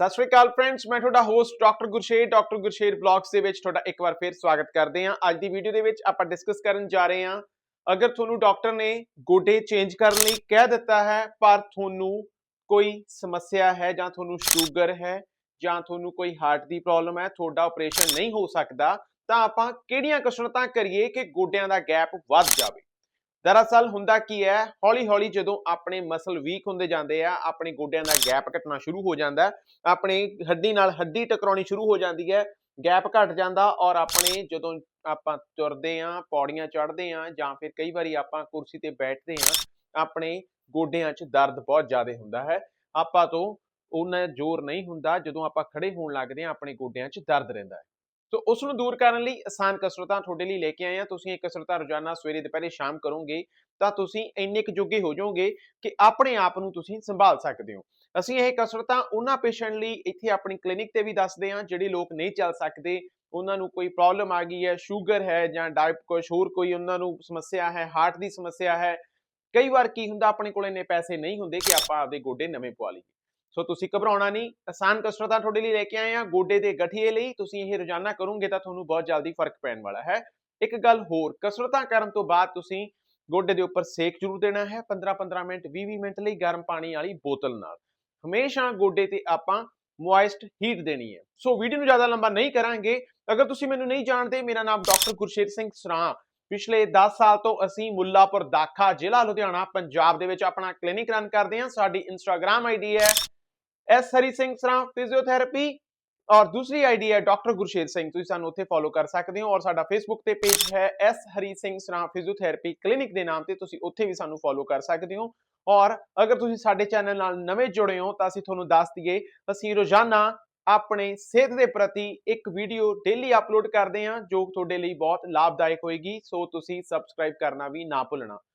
ਸਤਿ ਸ਼੍ਰੀ ਅਕਾਲ ਫਰੈਂਡਸ ਮੈਂ ਤੁਹਾਡਾ host doctor Gursher doctor Gursher blogs ਦੇ ਵਿੱਚ ਤੁਹਾਡਾ ਇੱਕ ਵਾਰ ਫਿਰ ਸਵਾਗਤ ਕਰਦੇ ਹਾਂ। ਅੱਜ ਦੀ ਵੀਡੀਓ ਦੇ ਵਿੱਚ ਆਪਾਂ ਡਿਸਕਸ ਕਰਨ ਜਾ ਰਹੇ ਹਾਂ, ਅਗਰ ਤੁਹਾਨੂੰ ਡਾਕਟਰ ਨੇ ਗੋਡੇ ਚੇਂਜ ਕਰਨ ਲਈ ਕਹਿ ਦਿੱਤਾ ਹੈ, ਪਰ ਤੁਹਾਨੂੰ ਕੋਈ ਸਮੱਸਿਆ ਹੈ ਜਾਂ ਤੁਹਾਨੂੰ ਸ਼ੂਗਰ ਹੈ ਜਾਂ ਤੁਹਾਨੂੰ ਕੋਈ ਹਾਰਟ ਦੀ ਪ੍ਰੋਬਲਮ ਹੈ, ਤੁਹਾਡਾ ਆਪਰੇਸ਼ਨ ਨਹੀਂ ਹੋ ਸਕਦਾ, ਤਾਂ ਆਪਾਂ ਕਿਹੜੀਆਂ ਕਸਰਤਾਂ ਕਰੀਏ ਕਿ ਗੋਡਿਆਂ ਦਾ ਗੈਪ ਵੱਧ ਜਾਵੇ? ਦਰਅਸਲ ਹੁੰਦਾ ਕੀ ਹੈ ਹੌਲੀ ਹੌਲੀ ਜਦੋਂ ਆਪਣੇ ਮਸਲ ਵੀਕ ਹੁੰਦੇ ਜਾਂਦੇ ਆ, ਆਪਣੇ ਗੋਡਿਆਂ ਦਾ ਗੈਪ ਘਟਣਾ ਸ਼ੁਰੂ ਹੋ ਜਾਂਦਾ ਆਪਣੇ ਹੱਡੀ ਨਾਲ ਹੱਡੀ ਟਕਰਾਉਣੀ ਸ਼ੁਰੂ ਹੋ ਜਾਂਦੀ ਹੈ ਗੈਪ ਘਟ ਜਾਂਦਾ ਔਰ ਆਪਣੇ ਜਦੋਂ ਆਪਾਂ ਤੁਰਦੇ ਆ ਪੌੜੀਆਂ ਚੜ੍ਹਦੇ ਆ ਜਾਂ ਫਿਰ ਕਈ ਵਾਰੀ ਆਪਾਂ ਕੁਰਸੀ ਤੇ ਬੈਠਦੇ ਆ ਆਪਣੇ ਗੋਡਿਆਂ 'ਚ ਦਰਦ ਬਹੁਤ ਜ਼ਿਆਦਾ ਹੁੰਦਾ ਹੈ। ਆਪਾਂ ਤੋਂ ਉਹਨਾਂ ਜ਼ੋਰ ਨਹੀਂ ਹੁੰਦਾ ਜਦੋਂ ਆਪਾਂ ਖੜੇ ਹੋਣ ਲੱਗਦੇ ਆ ਆਪਣੇ ਗੋਡਿਆਂ 'ਚ ਦਰਦ ਰਹਿੰਦਾ ਹੈ। ਸੋ ਉਸ ਨੂੰ ਦੂਰ ਕਰਨ ਲਈ ਆਸਾਨ ਕਸਰਤਾਂ ਤੁਹਾਡੇ ਲਈ ਲੈ ਕੇ ਆਏ ਆ ਤੁਸੀਂ ਇਹ ਕਸਰਤਾਂ ਰੋਜ਼ਾਨਾ ਸਵੇਰੇ, ਦੁਪਹਿਰੇ, ਸ਼ਾਮ ਕਰੋਗੇ ਤਾਂ ਤੁਸੀਂ ਇੰਨੇ ਕੁ ਜੋਗੇ ਹੋ ਜਾਓਗੇ ਕਿ ਆਪਣੇ ਆਪ ਨੂੰ ਤੁਸੀਂ ਸੰਭਾਲ ਸਕਦੇ ਹੋ। ਅਸੀਂ ਇਹ ਕਸਰਤਾਂ ਉਹਨਾਂ ਪੇਸ਼ੈਂਟ ਲਈ ਇੱਥੇ ਆਪਣੀ ਕਲੀਨਿਕ ਤੇ ਵੀ ਦੱਸਦੇ ਹਾਂ ਜਿਹੜੇ ਲੋਕ ਨਹੀਂ ਚੱਲ ਸਕਦੇ। ਉਹਨਾਂ ਨੂੰ ਕੋਈ ਪ੍ਰੋਬਲਮ ਆ ਗਈ ਹੈ, ਸ਼ੂਗਰ ਹੈ ਜਾਂ ਡਾਇਬ ਕੁਛ ਹੋਰ ਕੋਈ ਉਹਨਾਂ ਨੂੰ ਸਮੱਸਿਆ ਹੈ, ਹਾਰਟ ਦੀ ਸਮੱਸਿਆ ਹੈ। ਕਈ ਵਾਰ ਕੀ ਹੁੰਦਾ, ਆਪਣੇ ਕੋਲ ਇੰਨੇ ਪੈਸੇ ਨਹੀਂ ਹੁੰਦੇ ਕਿ ਆਪਾਂ ਆਪਦੇ ਗੋਡੇ ਨਵੇਂ ਪਵਾ ਲਈਏ। ਸੋ ਤੁਸੀਂ ਘਬਰਾਉਣਾ ਨਹੀਂ, ਆਸਾਨ ਕਸਰਤਾਂ ਤੁਹਾਡੇ ਲਈ ਲੈ ਕੇ ਆਏ ਆ, ਗੋਡੇ ਦੇ ਗਠੀਏ ਲਈ, ਤੁਸੀਂ ਇਹ ਰੋਜ਼ਾਨਾ ਕਰੋਗੇ ਤਾਂ ਤੁਹਾਨੂੰ ਬਹੁਤ ਜਲਦੀ ਫ਼ਰਕ ਪੈਣ ਵਾਲਾ ਹੈ। ਇੱਕ ਗੱਲ ਹੋਰ ਕਸਰਤਾਂ ਕਰਨ ਤੋਂ ਬਾਅਦ ਤੁਸੀਂ ਗੋਡੇ ਦੇ ਉੱਪਰ ਸੇਕ ਜ਼ਰੂਰ ਦੇਣਾ ਹੈ 15-15 ਮਿੰਟ 20-20 ਮਿੰਟ ਲਈ ਗਰਮ ਪਾਣੀ ਵਾਲੀ ਬੋਤਲ ਨਾਲ। ਹਮੇਸ਼ਾ ਗੋਡੇ ਤੇ ਆਪਾਂ ਮੋਇਸਟ ਹੀਟ ਦੇਣੀ ਹੈ। ਸੋ ਵੀਡੀਓ ਨੂੰ ਜ਼ਿਆਦਾ ਲੰਬਾ ਨਹੀਂ ਕਰਾਂਗੇ। ਅਗਰ ਤੁਸੀਂ ਮੈਨੂੰ ਨਹੀਂ ਜਾਣਦੇ, ਮੇਰਾ ਨਾਮ ਡਾਕਟਰ ਗੁਰਸ਼ੇਰ ਸਿੰਘ ਸਰਾਂ। ਪਿਛਲੇ 10 ਸਾਲ ਤੋਂ ਅਸੀਂ ਮੁੱਲਾਪੁਰ ਦਾਖਾ ਜ਼ਿਲ੍ਹਾ ਲੁਧਿਆਣਾ, ਪੰਜਾਬ ਦੇ ਵਿੱਚ ਆਪਣਾ ਕਲੀਨਿਕ ਰਨ ਕਰਦੇ ਹਾਂ। ਸਾਡੀ ਇੰਸਟਾਗ੍ਰam ਆਈਡੀ ਹੈ ਐਸ ਹਰੀ ਸਿੰਘ ਸਰਾਂ ਫਿਜ਼ੀਓਥੈਰੇਪੀ ਔਰ ਦੂਸਰੀ ਆਈਡੀ ਹੈ ਡਾਕਟਰ ਗੁਰਸ਼ੇਰ ਸਿੰਘ ਤੁਸੀਂ ਸਾਨੂੰ ਉੱਥੇ ਫੋਲੋ ਕਰ ਸਕਦੇ ਹੋ ਔਰ ਸਾਡਾ ਫੇਸਬੁੱਕ ਤੇ ਪੇਜ ਹੈ S Hari Singh Sran physiotherapy clinic ਦੇ ਨਾਮ ਤੇ ਤੁਸੀਂ ਉੱਥੇ ਵੀ ਸਾਨੂੰ ਫੋਲੋ ਕਰ ਸਕਦੇ ਹੋ ਔਰ ਅਗਰ ਤੁਸੀਂ ਸਾਡੇ ਚੈਨਲ ਨਾਲ ਨਵੇਂ ਜੁੜੇ ਹੋ ਤਾਂ ਅਸੀਂ ਤੁਹਾਨੂੰ ਦੱਸ ਦਈਏ ਅਸੀਂ ਰੋਜ਼ਾਨਾ ਆਪਣੇ ਸਿਹਤ ਦੇ ਪ੍ਰਤੀ ਇੱਕ ਵੀਡੀਓ ਡੇਲੀ ਅਪਲੋਡ ਕਰਦੇ ਹਾਂ ਜੋ ਤੁਹਾਡੇ ਲਈ ਬਹੁਤ ਲਾਭਦਾਇਕ ਹੋਏਗੀ ਸੋ ਤੁਸੀਂ ਸਬਸਕ੍ਰਾਈਬ ਕਰਨਾ ਵੀ ਨਾ ਭੁੱਲਣਾ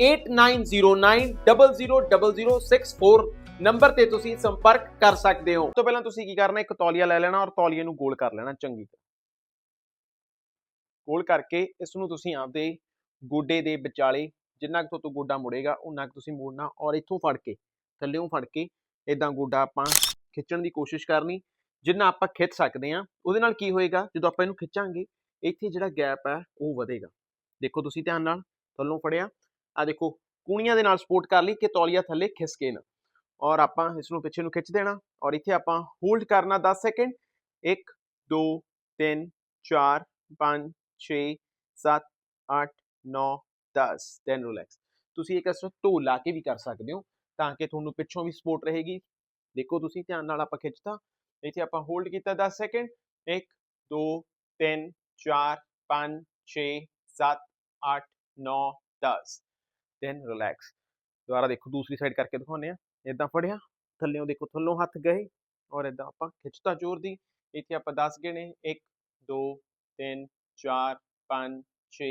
8909000064 ਨੰਬਰ ਤੇ ਤੁਸੀਂ ਸੰਪਰਕ ਕਰ ਸਕਦੇ ਹੋ। ਤੋਂ ਪਹਿਲਾਂ ਤੁਸੀਂ ਕੀ ਕਰਨਾ, ਇੱਕ ਤੌਲੀਆ ਲੈ ਲੈਣਾ ਔਰ ਤੌਲੀਏ ਨੂੰ ਗੋਲ ਕਰ ਲੈਣਾ ਚੰਗੀ ਤਰ੍ਹਾਂ। ਗੋਲ ਕਰਕੇ ਇਸ ਨੂੰ ਤੁਸੀਂ ਆਪਦੇ ਗੋਡੇ ਦੇ ਵਿਚਾਲੇ ਜਿੰਨਾ ਕੁ ਤੋਂ ਗੋਡਾ ਮੁੜੇਗਾ ਉਨਾ ਕੁ ਤੁਸੀਂ ਮੋੜਨਾ ਔਰ ਇੱਥੋਂ ਫੜ ਕੇ ਥੱਲੇੋਂ ਫੜ ਕੇ ਇਦਾਂ ਗੋਡਾ ਆਪਾਂ ਖਿੱਚਣ ਦੀ ਕੋਸ਼ਿਸ਼ ਕਰਨੀ। ਜਿੰਨਾ ਆਪਾਂ ਖਿੱਚ ਸਕਦੇ ਹਾਂ, ਉਹਦੇ ਨਾਲ ਕੀ ਹੋਏਗਾ, ਜਦੋਂ ਆਪਾਂ ਇਹਨੂੰ ਖਿੱਚਾਂਗੇ, ਇੱਥੇ ਜਿਹੜਾ ਗੈਪ ਹੈ ਉਹ ਵਧੇਗਾ। ਦੇਖੋ ਤੁਸੀਂ ਧਿਆਨ ਨਾਲ, ਥੱਲੋਂ ਫੜਿਆ ਆ ਦੇਖੋ ਕੂਣੀਆਂ ਦੇ ਨਾਲ ਸਪੋਰਟ ਕਰ ਲਈ ਕਿ ਤੌਲੀਆ ਥੱਲੇ ਖਿਸਕੇ ਨਾ। ਔਰ ਆਪਾਂ ਇਸ ਨੂੰ ਪਿੱਛੇ ਨੂੰ ਖਿੱਚ ਦੇਣਾ ਔਰ ਇੱਥੇ ਆਪਾਂ ਹੋਲਡ ਕਰਨਾ 10 ਸੈਕਿੰਡ 1 2 3 4 5 6 7 8 9 10 ਦੈਨ ਰਿਲੈਕਸ ਤੁਸੀਂ ਇਹ ਕਸਰਤ ਢੋਲ ਲਾ ਕੇ ਵੀ ਕਰ ਸਕਦੇ ਹੋ ਤਾਂ ਕਿ ਤੁਹਾਨੂੰ ਪਿੱਛੋਂ ਵੀ ਸਪੋਰਟ ਰਹੇਗੀ। ਦੇਖੋ ਤੁਸੀਂ ਧਿਆਨ ਨਾਲ ਆਪਾਂ ਖਿੱਚਤਾ। ਇੱਥੇ ਆਪਾਂ ਹੋਲਡ ਕੀਤਾ 10 ਸੈਕਿੰਡ 1 2 3 4 5 6 7 8 9 10 ਦੈਨ ਰਿਲੈਕਸ ਦੁਬਾਰਾ ਦੇਖੋ ਦੂਸਰੀ ਸਾਈਡ ਕਰਕੇ ਦਿਖਾਉਂਦੇ ਆ ਇਦਾਂ ਫੜਿਆ ਥੱਲੇੋਂ ਦੇਖੋ ਥੱਲੋਂ ਹੱਥ ਗਏ ਔਰ ਇਦਾਂ ਆਪਾਂ ਖਿੱਚਤਾ ਜ਼ੋਰ ਦੀ ਇੱਥੇ ਆਪਾਂ 10 ਗਿਣੇ 1 2 3 4 5 6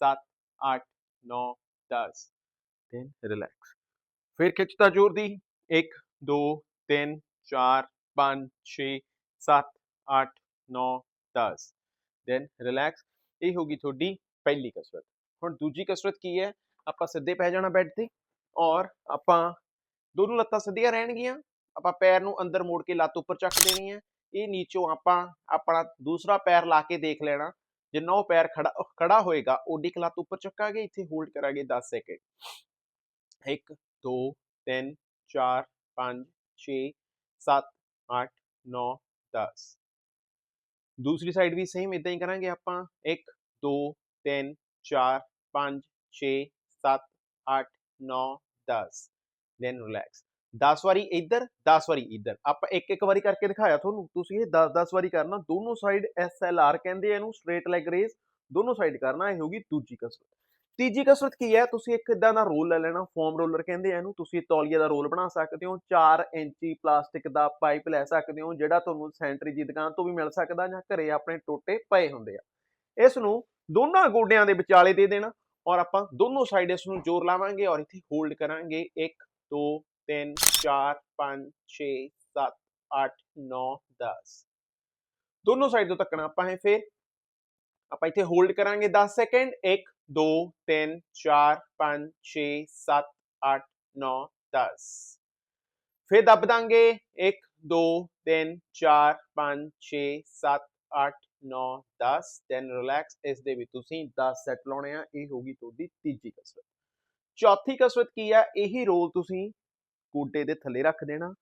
7 8 9 10 ਦੈਨ ਰਿਲੈਕਸ ਫਿਰ ਖਿੱਚਤਾ ਜ਼ੋਰ ਦੀ 1 2 3 4 5 6 7 8 9 10 ਦੈਨ ਰਿਲੈਕਸ ਇਹ ਹੋਗੀ ਤੁਹਾਡੀ ਪਹਿਲੀ ਕਸਰਤ ਹੁਣ ਦੂਜੀ ਕਸਰਤ ਕੀ ਹੈ ਆਪਾਂ ਸਿੱਧੇ ਪੈ ਜਾਣਾ ਬੈੱਡ ਤੇ ਔਰ ਆਪਾਂ ਦੋਨੋਂ ਲੱਤਾਂ ਸਿੱਧੀਆਂ ਰਹਿਣਗੀਆਂ। ਆਪਾਂ ਪੈਰ ਨੂੰ ਅੰਦਰ ਮੋੜ ਕੇ ਲੱਤ ਉੱਪਰ ਚੱਕ ਦੇਣੀ ਹੈ। ਇਹ ਨੀਚੋਂ ਆਪਾਂ, ਆਪਣਾ ਦੂਸਰਾ ਪੈਰ ਲਾ ਕੇ ਦੇਖ ਲੈਣਾ। ਜਿੰਨਾ ਉਹ ਪੈਰ ਖੜਾ ਖੜਾ ਹੋਏਗਾ, ਓਡੀ ਲੱਤ ਉੱਪਰ ਚੱਕਾਂਗੇ, ਇੱਥੇ ਹੋਲਡ ਕਰਾਂਗੇ 10 ਸੈਕਿੰਡ 1 2 3 4 5 6 7 8 9 10 ਦੂਸਰੀ ਸਾਈਡ ਵੀ ਸੇਮ ਇਦਾਂ ਹੀ ਕਰਾਂਗੇ ਆਪਾਂ। 1 2 3 4 5 6 7 8 9 10 ਦੈਨ ਰਿਲੈਕਸ 10 ਵਾਰੀ ਇੱਧਰ 10 ਵਾਰੀ ਇੱਧਰ ਆਪਾਂ ਇੱਕ ਇੱਕ ਵਾਰੀ ਕਰਕੇ ਦਿਖਾਇਆ ਤੁਹਾਨੂੰ ਤੁਸੀਂ ਇਹ 10 10 ਵਾਰੀ ਕਰਨਾ ਦੋਨੋਂ ਸਾਈਡ ਐਸ ਐਲ ਆਰ ਕਹਿੰਦੇ ਇਹਨੂੰ ਸਟ੍ਰੇਟ ਲੈਗ ਰੇਸ ਦੋਨੋਂ ਸਾਈਡ ਕਰਨਾ ਇਹ ਹੋਗੀ ਦੂਜੀ ਕਸਰਤ ਤੀਜੀ ਕਸਰਤ ਕੀ ਹੈ ਤੁਸੀਂ ਇੱਕ ਇਦਾਂ ਦਾ ਰੋਲ ਲੈ ਲੈਣਾ ਫੋਮ ਰੋਲਰ ਕਹਿੰਦੇ ਆ ਇਹਨੂੰ ਤੁਸੀਂ ਤੌਲੀਏ ਦਾ ਰੋਲ ਬਣਾ ਸਕਦੇ ਹੋ 4 ਇੰਚੀ ਪਲਾਸਟਿਕ ਦਾ ਪਾਈਪ ਲੈ ਸਕਦੇ ਹੋ ਜਿਹੜਾ ਤੁਹਾਨੂੰ ਸੈਂਟਰੀ ਦੀ ਦੁਕਾਨ ਤੋਂ ਵੀ ਮਿਲ ਸਕਦਾ ਜਾਂ ਘਰੇ ਆਪਣੇ ਟੋਟੇ ਪਏ ਹੁੰਦੇ ਆ ਇਸ ਨੂੰ ਦੋਨਾਂ ਗੋਡਿਆਂ ਦੇ ਵਿਚਾਲੇ ਦੇ ਦੇਣਾ ਔਰ ਆਪਾਂ ਦੋਨੋਂ ਸਾਈਡ ਇਸ ਨੂੰ ਜ਼ੋਰ ਲਾਵਾਂਗੇ ਔਰ ਇੱਥੇ ਹੋਲਡ ਕਰਾਂਗੇ 1 2 3 4 5 6 7 8 9 10 ਦੋਨੋਂ ਸਾਈਡ ਤੋਂ ਤੱਕਣਾ ਆਪਾਂ ਹੈ ਫਿਰ ਆਪਾਂ ਇੱਥੇ ਹੋਲਡ ਕਰਾਂਗੇ 10 ਸੈਕਿੰਡ 1 2 3 4 5 6 7 8 9 10 ਫਿਰ ਦੱਬ ਦਾਂਗੇ 1 2 3 4 5 6 7 8 9 10 ਦੈਨ ਰਿਲੈਕਸ ਇਸ ਦੇ ਵਿੱਚ ਤੁਸੀਂ 10 ਸੈਟ ਲਾਉਣੇ ਆ, ਇਹ ਹੋਗੀ ਤੁਹਾਡੀ ਤੀਜੀ ਕਸਰਤ। ਚੌਥੀ ਕਸਰਤ ਕੀ ਆ? ਇਹੀ ਰੋਲ ਤੁਸੀਂ ਗੋਡੇ ਦੇ ਥੱਲੇ ਰੱਖ ਦੇਣਾ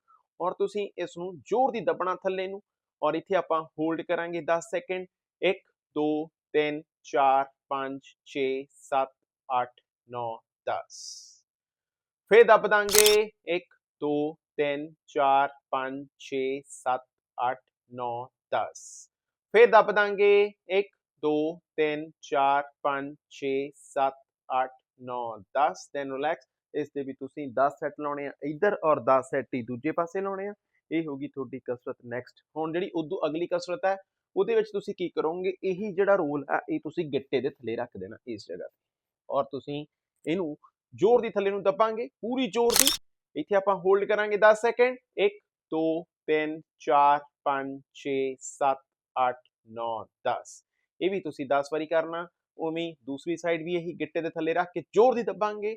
ਔਰ ਤੁਸੀਂ ਇਸ ਨੂੰ ਜ਼ੋਰ ਦੀ ਦੱਬਣਾ ਥੱਲੇ ਨੂੰ ਔਰ ਇੱਥੇ ਆਪਾਂ ਹੋਲਡ ਕਰਾਂਗੇ 10 ਸੈਕਿੰਡ 1 2 3 4 5 6 7 8 9 10 ਫਿਰ ਦੱਬ ਦਾਂਗੇ। 1 2 3 4 5 6 7 8 9 10 ਫਿਰ ਦੱਬ ਦਾਂਗੇ 1 2 3 4 5 6 7 8 9 10 ਦੈਨ ਰਿਲੈਕਸ ਇਸ ਦੇ ਵੀ ਤੁਸੀਂ 10 ਸੈੱਟ ਲਾਉਣੇ ਆ। ਇੱਧਰ ਔਰ 10 ਸੈੱਟ ਹੀ ਦੂਜੇ ਪਾਸੇ ਲਾਉਣੇ ਆ। ਇਹ ਹੋਗੀ ਤੁਹਾਡੀ ਕਸਰਤ ਨੈਕਸਟ ਹੁਣ ਜਿਹੜੀ ਉਦੋਂ ਅਗਲੀ ਕਸਰਤ ਹੈ, ਉਹਦੇ ਵਿੱਚ ਤੁਸੀਂ ਕੀ ਕਰੋਗੇ? ਇਹੀ ਜਿਹੜਾ ਰੋਲ ਹੈ, ਇਹ ਤੁਸੀਂ ਗਿੱਟੇ ਦੇ ਥੱਲੇ ਰੱਖ ਦੇਣਾ ਇਸ ਜਗ੍ਹਾ ਤੇ। ਔਰ ਤੁਸੀਂ ਇਹਨੂੰ ਜ਼ੋਰ ਦੀ ਥੱਲੇ ਨੂੰ ਦੱਬਾਂਗੇ, ਪੂਰੀ ਜ਼ੋਰ ਦੀ। ਇੱਥੇ ਆਪਾਂ ਹੋਲਡ ਕਰਾਂਗੇ 10 ਸੈਕਿੰਡ 1 2 3 4 5 6 7 8 9 10 ਇਹ ਵੀ ਤੁਸੀਂ 10 ਵਾਰੀ ਕਰਨਾ, ਉਵੇਂ ਦੂਸਰੀ ਸਾਈਡ ਵੀ ਇਹੀ ਗਿੱਟੇ ਦੇ ਥੱਲੇ ਰੱਖ ਕੇ ਜ਼ੋਰ ਦੀ ਦੱਬਾਂਗੇ।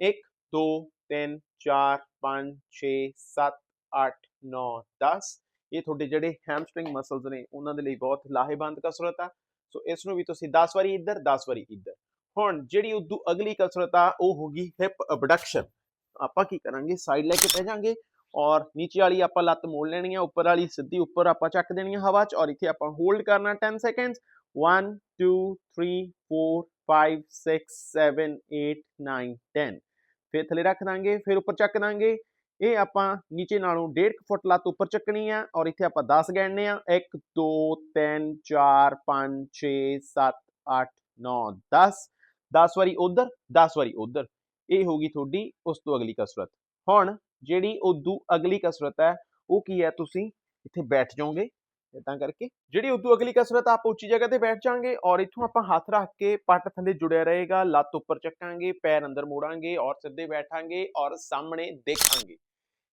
1 2 3 4 5 6 7 8 9 10 ਇਹ ਤੁਹਾਡੇ ਜਿਹੜੇ ਹੈਮਸਟ੍ਰਿੰਗ ਮਸਲਸ ਨੇ, ਉਹਨਾਂ ਦੇ ਲਈ ਬਹੁਤ ਲਾਹੇਵੰਦ ਕਸਰਤ ਆ। ਸੋ ਇਸ ਨੂੰ ਵੀ ਤੁਸੀਂ 10 ਵਾਰੀ ਇੱਧਰ 10 ਵਾਰੀ ਇੱਧਰ। ਹੁਣ ਜਿਹੜੀ ਉਦੋਂ ਅਗਲੀ ਕਸਰਤ ਆ, ਉਹ ਹੋਗੀ ਹਿਪ ਅਬਡਕਸ਼ਨ ਆਪਾਂ ਕੀ ਕਰਾਂਗੇ? ਸਾਈਡ ਲੈ ਕੇ ਪੈ ਜਾਾਂਗੇ। ਔਰ ਨੀਚੇ ਵਾਲੀ ਆਪਾਂ ਲੱਤ ਮੋੜ ਲੈਣੀ ਆ, ਉੱਪਰ ਵਾਲੀ ਸਿੱਧੀ ਉੱਪਰ ਆਪਾਂ ਚੱਕ ਦੇਣੀ ਆ ਹਵਾ 'ਚ, ਔਰ ਇੱਥੇ ਆਪਾਂ ਹੋਲਡ ਕਰਨਾ 10 ਸੈਕਿੰਡਸ 1 2 3 4 5 6 7 8 9 10 ਫਿਰ ਥੱਲੇ ਰੱਖ ਦਾਂਗੇ, ਫਿਰ ਉੱਪਰ ਚੱਕ ਦਾਂਗੇ। ਇਹ ਆਪਾਂ ਨੀਚੇ ਨਾਲੋਂ 1.5 ਫੁੱਟ ਲੱਤ ਉੱਪਰ ਚੱਕਣੀ ਆ, ਔਰ ਇੱਥੇ ਆਪਾਂ 10 ਗਣਨੇ ਆ। 1 2 3 4 5 6 7 8 9 10 10 ਵਾਰੀ ਉਧਰ 10 ਵਾਰੀ ਉਧਰ। ਇਹ ਹੋਗੀ ਤੁਹਾਡੀ, ਉਸ ਤੋਂ ਅਗਲੀ ਕਸਰਤ। ਹੁਣ ਜਿਹੜੀ ਉਦੋਂ ਅਗਲੀ ਕਸਰਤ ਹੈ ਉਹ ਕੀ ਹੈ ਤੁਸੀਂ ਇੱਥੇ ਬੈਠ ਜਾਓਗੇ ਇਦਾਂ ਕਰਕੇ। ਜਿਹੜੀ ਉਦੋਂ ਅਗਲੀ ਕਸਰਤ ਆ, ਆਪਾਂ ਉੱਚੀ ਜਗ੍ਹਾ ਤੇ ਬੈਠ ਜਾਾਂਗੇ ਔਰ ਇੱਥੋਂ ਆਪਾਂ ਹੱਥ ਰੱਖ ਕੇ ਪੱਟ ਥੱਲੇ ਜੁੜਿਆ ਰਹੇਗਾ ਲੱਤ ਉੱਪਰ ਚੱਕਾਂਗੇ ਪੈਰ ਅੰਦਰ ਮੋੜਾਂਗੇ ਔਰ ਸਿੱਧੇ ਬੈਠਾਂਗੇ ਔਰ ਸਾਹਮਣੇ ਦੇਖਾਂਗੇ।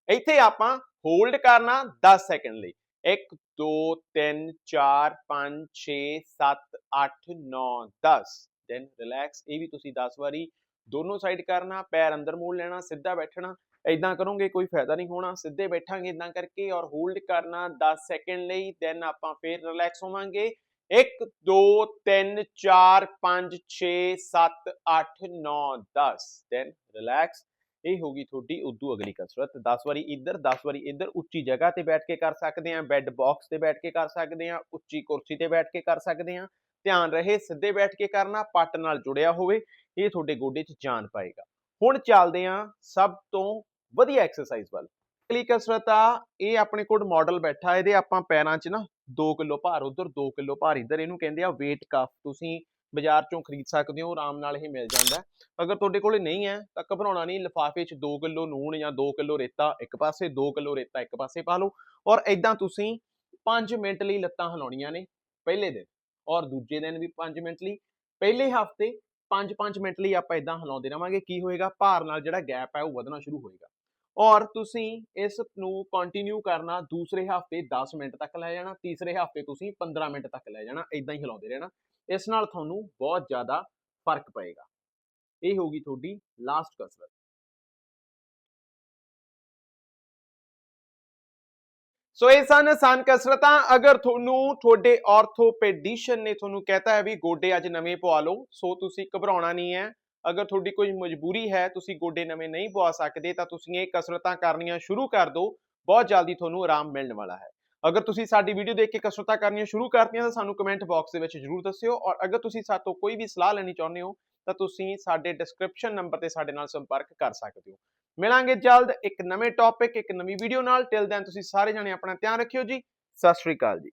ਇੱਥੇ ਆਪਾਂ ਹੋਲਡ ਕਰਨਾ 10 ਸੈਕਿੰਡ ਲਈ। 1 2 3 4 5 6 7 8 9 10 ਦੈਨ ਰਿਲੈਕਸ ਇਹ ਵੀ ਤੁਸੀਂ 10 ਵਾਰੀ ਦੋਨੋਂ ਸਾਈਡ ਕਰਨਾ ਪੈਰ ਅੰਦਰ ਮੋੜ ਲੈਣਾ ਸਿੱਧਾ ਬੈਠਣਾ ਇਦਾਂ ਕਰੋਗੇ, ਕੋਈ ਫਾਇਦਾ ਨਹੀਂ ਹੋਣਾ, ਸਿੱਧੇ ਬੈਠਾਂਗੇ ਇਦਾਂ ਕਰਕੇ ਔਰ ਹੋਲਡ ਕਰਨਾ 10 ਸੈਕਿੰਡ ਲਈ ਦੈਨ ਆਪਾਂ ਫੇਰ ਰਿਲੈਕਸ ਹੋਵਾਂਗੇ। 1 2 3 4 5 6 7 8 9 10 ਦੈਨ ਰਿਲੈਕਸ ਇਹ ਹੋਗੀ ਤੁਹਾਡੀ ਉਦੋਂ ਅਗਲੀ ਕਸਰਤ। 10 ਵਾਰੀ ਇੱਧਰ 10 ਵਾਰੀ ਇੱਧਰ, ਉੱਚੀ ਜਗ੍ਹਾ ਤੇ ਬੈਠ ਕੇ ਕਰ ਸਕਦੇ ਆ ਬੈੱਡ ਬਾਕਸ ਤੇ ਬੈਠ ਕੇ ਕਰ ਸਕਦੇ ਆ ਉੱਚੀ ਕੁਰਸੀ ਤੇ ਬੈਠ ਕੇ ਕਰ ਸਕਦੇ ਆ ਧਿਆਨ ਰਹੇ, ਸਿੱਧੇ ਬੈਠ ਕੇ ਕਰਨਾ, ਪੱਟ ਨਾਲ ਜੁੜਿਆ ਹੋਵੇ। ਇਹ ਤੁਹਾਡੇ ਗੋਡੇ 'ਚ ਜਾਨ ਪਾਏਗਾ। ਹੁਣ ਚੱਲਦੇ ਆ ਸਭ ਤੋਂ ਵਧੀਆ ਐਕਸਰਸਾਈਜ਼ ਵੱਲ। ਅਗਲੀ ਕਸਰਤ ਆ ਇਹ ਆਪਣੇ ਕੋਲ ਮਾਡਲ ਬੈਠਾ, ਇਹਦੇ ਆਪਾਂ ਪੈਰਾਂ 'ਚ ਨਾ 2 ਕਿਲੋ ਭਾਰ ਉਧਰ 2 ਕਿਲੋ ਭਾਰ ਇੱਧਰ, ਇਹਨੂੰ ਕਹਿੰਦੇ ਆ weight cuff ਤੁਸੀਂ ਬਾਜ਼ਾਰ 'ਚੋਂ ਖਰੀਦ ਸਕਦੇ ਹੋ, ਆਰਾਮ ਨਾਲ ਇਹ ਮਿਲ ਜਾਂਦਾ ਅਗਰ ਤੁਹਾਡੇ ਕੋਲ ਨਹੀਂ ਹੈ, ਤਾਂ ਘਬਰਾਉਣਾ ਨਹੀਂ, ਲਿਫਾਫੇ 'ਚ 2 ਕਿਲੋ ਨੂਣ ਜਾਂ 2 ਕਿਲੋ ਰੇਤਾ ਇੱਕ ਪਾਸੇ 2 ਕਿਲੋ ਰੇਤਾ ਇੱਕ ਪਾਸੇ ਪਾ ਲਓ। ਔਰ ਇਦਾਂ ਤੁਸੀਂ 5 ਮਿੰਟ ਲਈ ਲੱਤਾਂ ਹਿਲਾਉਣੀਆਂ ਨੇ ਪਹਿਲੇ ਦਿਨ ਔਰ ਦੂਜੇ ਦਿਨ ਵੀ 5 ਮਿੰਟ ਲਈ। ਪਹਿਲੇ ਹਫ਼ਤੇ 5-5 ਮਿੰਟ ਲਈ ਆਪਾਂ ਇਦਾਂ ਹਿਲਾਉਂਦੇ ਰਵਾਂਗੇ ਕੀ ਹੋਏਗਾ? ਭਾਰ ਨਾਲ ਜਿਹੜਾ ਗੈਪ ਹੈ ਉਹ ਵਧਣਾ ਸ਼ੁਰੂ ਹੋਏਗਾ। ਔਰ ਤੁਸੀਂ ਇਸ ਨੂੰ ਕੰਟੀਨਿਊ ਕਰਨਾ ਦੂਸਰੇ ਹਫ਼ਤੇ 10 ਮਿੰਟ ਤੱਕ ਲੈ ਜਾਣਾ, ਤੀਸਰੇ ਹਫ਼ਤੇ ਤੁਸੀਂ 15 ਮਿੰਟ ਤੱਕ ਲੈ ਜਾਣਾ ਇਦਾਂ ਹੀ ਹਿਲਾਉਂਦੇ ਰਹਿਣਾ। ਇਸ ਨਾਲ ਤੁਹਾਨੂੰ ਬਹੁਤ ਜ਼ਿਆਦਾ ਫ਼ਰਕ ਪਏਗਾ। ਇਹ ਹੋਗੀ ਤੁਹਾਡੀ ਲਾਸਟ ਕਸਰਤ। ਸੋ ਇਹ ਸਨ ਆਸਾਨ ਕਸਰਤਾਂ। ਅਗਰ ਤੁਹਾਨੂੰ ਤੁਹਾਡੇ ਆਰਥੋਪੈਡਿਸ਼ਨ ਨੇ ਤੁਹਾਨੂੰ ਕਹਤਾ ਹੈ ਵੀ ਗੋਡੇ ਅੱਜ ਨਵੇਂ ਪਵਾ ਲਓ, ਸੋ ਤੁਸੀਂ ਘਬਰਾਉਣਾ ਨਹੀਂ ਹੈ। ਅਗਰ ਤੁਹਾਡੀ ਕੋਈ ਮਜਬੂਰੀ ਹੈ, ਤੁਸੀਂ ਗੋਡੇ ਨਵੇਂ ਨਹੀਂ ਪਵਾ ਸਕਦੇ, ਤਾਂ ਤੁਸੀਂ ਇਹ ਕਸਰਤਾਂ ਕਰਨੀਆਂ ਸ਼ੁਰੂ ਕਰ ਦਿਓ। ਬਹੁਤ ਜਲਦੀ ਤੁਹਾਨੂੰ ਆਰਾਮ ਮਿਲਣ ਵਾਲਾ ਹੈ। ਅਗਰ ਤੁਸੀਂ ਸਾਡੀ ਵੀਡੀਓ ਦੇਖ ਕੇ ਕਸਰਤਾਂ ਕਰਨੀਆਂ ਸ਼ੁਰੂ ਕਰਤੀਆਂ, ਤਾਂ ਸਾਨੂੰ ਕਮੈਂਟ ਬਾਕਸ ਦੇ ਵਿੱਚ ਜਰੂਰ ਦੱਸਿਓ। ਔਰ ਅਗਰ ਤੁਸੀਂ ਸਾਤੋਂ ਕੋਈ ਵੀ ਸਲਾਹ ਲੈਣੀ ਚਾਹੁੰਦੇ ਹੋ, ਤਾਂ ਤੁਸੀਂ ਸਾਡੇ ਡਿਸਕ੍ਰਿਪਸ਼ਨ ਨੰਬਰ ਤੇ ਸਾਡੇ ਨਾਲ ਸੰਪਰਕ ਕਰ ਸਕਦੇ ਹੋ। ਮਿਲਾਂਗੇ ਜਲਦ ਇੱਕ ਨਵੇਂ ਟੌਪਿਕ ਇੱਕ ਨਵੀਂ ਵੀਡੀਓ ਨਾਲ। ਟਿਲ ਦੈਨ ਤੁਸੀਂ ਸਾਰੇ ਜਣੇ ਆਪਣਾ ਧਿਆਨ ਰੱਖਿਓ ਜੀ। ਸਤਿ ਸ਼੍ਰੀ ਅਕਾਲ ਜੀ।